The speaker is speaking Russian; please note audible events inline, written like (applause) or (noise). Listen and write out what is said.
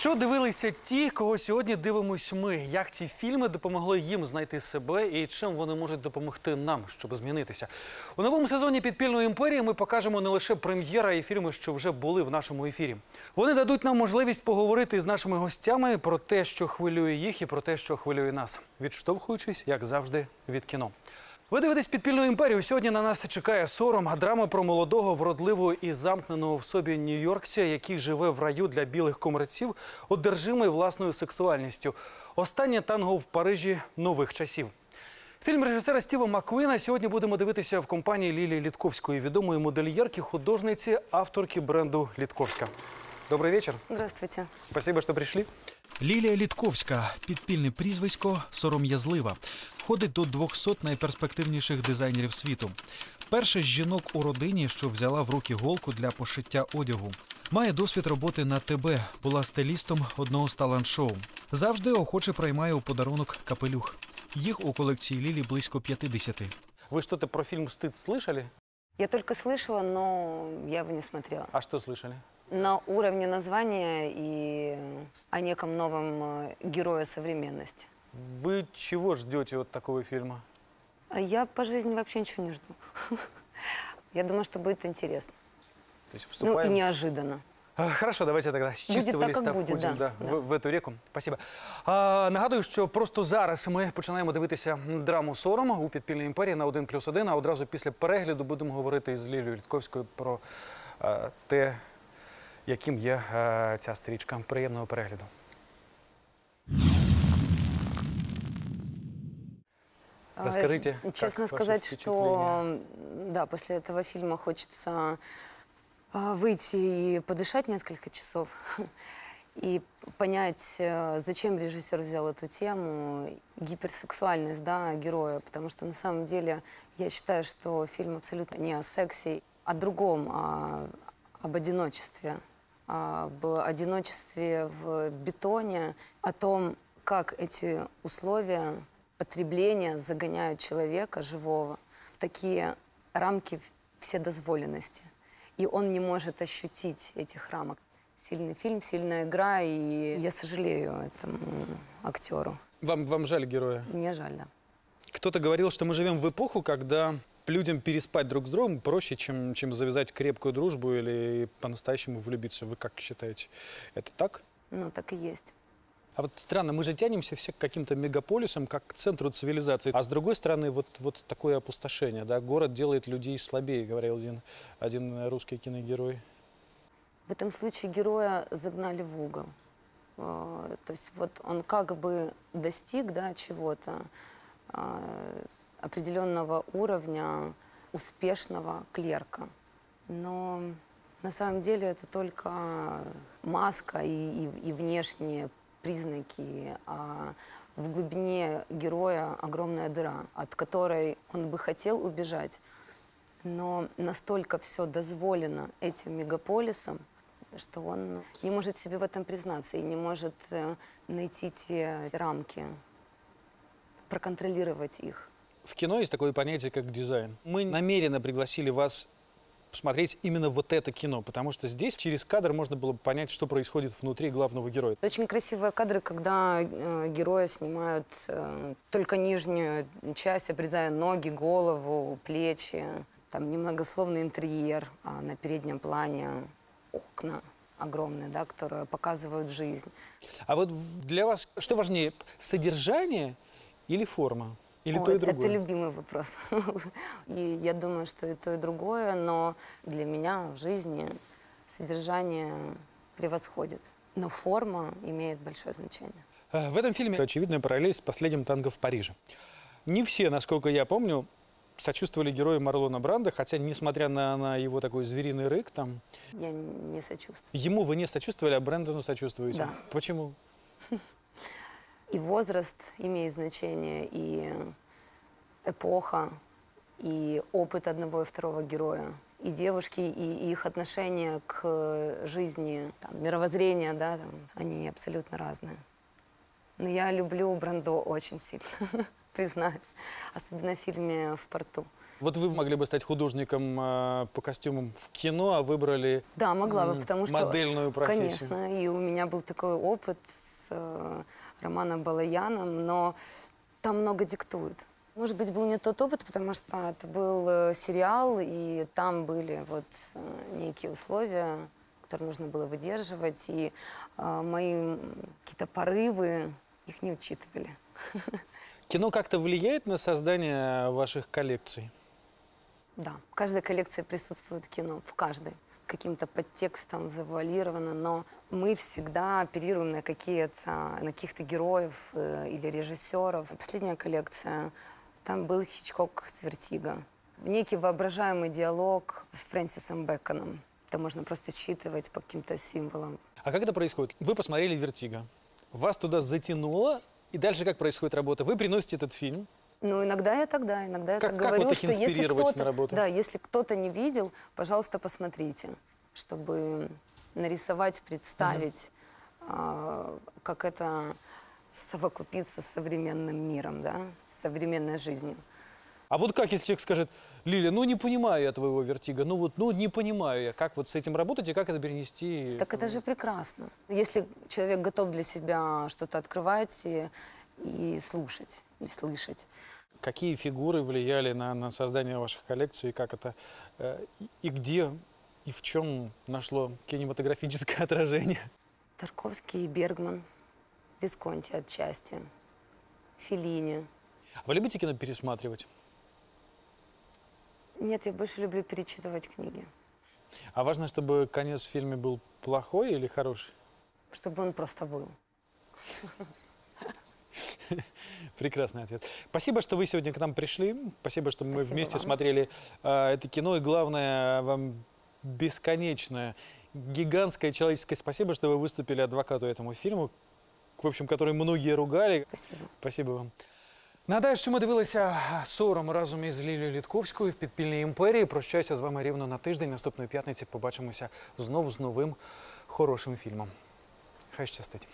Що дивилися ті, кого сьогодні дивимось ми? Як ці фільми допомогли їм знайти себе і чим вони можуть допомогти нам, щоб змінитися? У новому сезоні підпільної імперії ми покажемо не лише прем'єра і фільми, що вже були в нашому ефірі. Вони дадуть нам можливість поговорити з нашими гостями про те, що хвилює їх, і про те, що хвилює нас, відштовхуючись, як завжди, від кіно. Ви дивитесь підпільну імперію. Сьогодні на нас чекає сором, а драма про молодого, вродливого і замкненого в собі нью-йоркця, який живе в раю для білих комерців, одержимий власною сексуальністю. Останнє танго в Парижі нових часів. Фільм режисера Стіва Маккуїна сьогодні будемо дивитися в компанії Лілії Літковської, відомої модельєрки, художниці, авторки бренду Літковська. Добрий вечір. Здравствуйте. Спасибо, що прийшли. Лілія Літковська, підпільне прізвисько сором'язлива, входить до 200 найперспективніших дизайнерів світу. Перша з жінок у родині, що взяла в руки голку для пошиття одягу. Має досвід роботи на ТБ, була стилістом одного з талант-шоу. Завжди охоче приймає у подарунок капелюх. Їх у колекції Лілі близько 50. Ви що-то про фільм «Стыд» слышали? Я только слышала, но я его не смотрела. А що слышали? На уровне названия и о неком новом э, герое современности. Вы чего ждете от такого фильма? Я по жизни вообще ничего не жду. (laughs) Я думаю, что будет интересно. То есть Ну и неожиданно. Хорошо, давайте тогда с Будет чистого так, листа как будет, да, да, да. В, в эту реку. Спасибо. А, нагадую, що просто зараз ми починаємо дивитися драму «Сором» у підпільній імперії на 1 плюс 1, а одразу після перегляду будемо говорити з Лілією Літковською про е, те, яким є е, ця стрічка. Приємного перегляду. Расскажите, э, Честно сказать, что да, после этого фильма хочется а, выйти и подышать несколько часов (laughs) и понять, э, зачем режиссер взял эту тему, гиперсексуальность да, героя, потому что на самом деле я считаю, что фильм абсолютно не о сексе, о другом, а об одиночестве, об одиночестве в бетоне, о том, как эти условия потребления загоняют человека живого в такие рамки вседозволенности. И он не может ощутить этих рамок. Сильный фильм, сильная игра, и я сожалею этому актеру. Вам, вам жаль героя? Мне жаль, да. Кто-то говорил, что мы живем в эпоху, когда людям переспать друг с другом проще, чем, чем завязать крепкую дружбу или по-настоящему влюбиться. Вы как считаете? Это так? Ну, так и есть. А вот странно, мы же тянемся все к каким-то мегаполисам, как к центру цивилизации. А с другой стороны, вот, вот такое опустошение. Да? Город делает людей слабее, говорил один, один русский киногерой. В этом случае героя загнали в угол. Э, То есть вот он как бы достиг да, чего-то, э, определенного уровня успешного клерка. Но на самом деле это только маска и, и- и внешние признаки, а в глубине героя огромная дыра, от которой он бы хотел убежать, но настолько все дозволено этим мегаполисом, что он не может себе в этом признаться и не может э, найти те рамки, проконтролировать их. В кино есть такое понятие, как дизайн. Мы намеренно пригласили вас посмотреть именно вот это кино, потому что здесь через кадр можно было бы понять, что происходит внутри главного героя. Очень красивые кадры, когда э, героя снимают э, только нижнюю часть, обрезая ноги, голову, плечи. Там немногословный интерьер, а на переднем плане окна огромные, да, которые показывают жизнь. А вот для вас что важнее, содержание или форма? Или О, то и это, другое? это любимый вопрос. (laughs) И я думаю, что и то, и другое, но для меня в жизни содержание превосходит. Но форма имеет большое значение. Э, В этом фильме очевидная параллель с последним танго в Париже. Не все, насколько я помню, сочувствовали герою Марлона Бранда, хотя, несмотря на, на его такой звериный рык, там, Я не сочувствую. ему вы не сочувствовали, а Брэндону сочувствуете. Да. Почему? (laughs) И возраст имеет значение, и эпоха, и опыт одного и второго героя. И девушки, и их отношение к жизни, там, мировоззрение, да, там, они абсолютно разные. Но я люблю Брандо очень сильно, (laughs) признаюсь. Особенно в фильме «В порту». Вот вы могли бы стать художником э, по костюмам в кино, а выбрали Да, могла бы, потому что... модельную профессию. Конечно, и у меня был такой опыт с э, Романом Балаяном, но там много диктует. Может быть, был не тот опыт, потому что это был э, сериал, и там были вот э, некие условия, которые нужно было выдерживать, и э, мои какие-то порывы, их не учитывали. (laughs) Кино как-то влияет на создание ваших коллекций? Да, в каждой коллекции присутствует кино, в каждой каким-то подтекстом завуалировано, но мы всегда оперируем на какие-то, на каких-то героев э, или режиссеров. Последняя коллекция, там был Хичкок с Вертиго. Некий воображаемый диалог с Фрэнсисом Бэконом. Это можно просто считывать по каким-то символам. А как это происходит? Вы посмотрели «Вертиго», вас туда затянуло, и дальше как происходит работа? Вы приносите этот фильм, Ну, иногда я тогда, иногда я Как- так как вот говорю, так что если кто-то, да, если кто-то не видел, пожалуйста, посмотрите, чтобы нарисовать, представить, а, как это совокупиться с современным миром, да, с современной жизнью. А вот как, если человек скажет, Лиля, ну не понимаю я твоего вертига, ну вот, ну не понимаю я, как вот с этим работать и как это перенести? Так это же прекрасно. Если человек готов для себя что-то открывать и, и слушать, и слышать. Какие фигуры влияли на, на создание ваших коллекций, и как это, э, и- где, и в чем нашло кинематографическое (laughs) отражение? Тарковский и Бергман, Висконти отчасти, Феллини. Вы любите кино пересматривать? Нет, я больше люблю перечитывать книги, А важно, чтобы конец в фильме был плохой или хороший? чтобы он просто был. Прекрасный ответ. Спасибо, что вы сегодня к нам пришли. Спасибо, что мы Спасибо вместе вам. смотрели э, это кино. И главное, вам бесконечное, гигантское человеческое спасибо, что вы выступили адвокату этому фильму, в общем, который многие ругали. Спасибо. Спасибо вам. Нагадаю, що ми дивилися сором разом із Лілією Літковською в підпільній імперії. Прощаюся з вами рівно на тиждень. Наступної п'ятниці побачимося знову з новим хорошим фільмом. Хай щастить.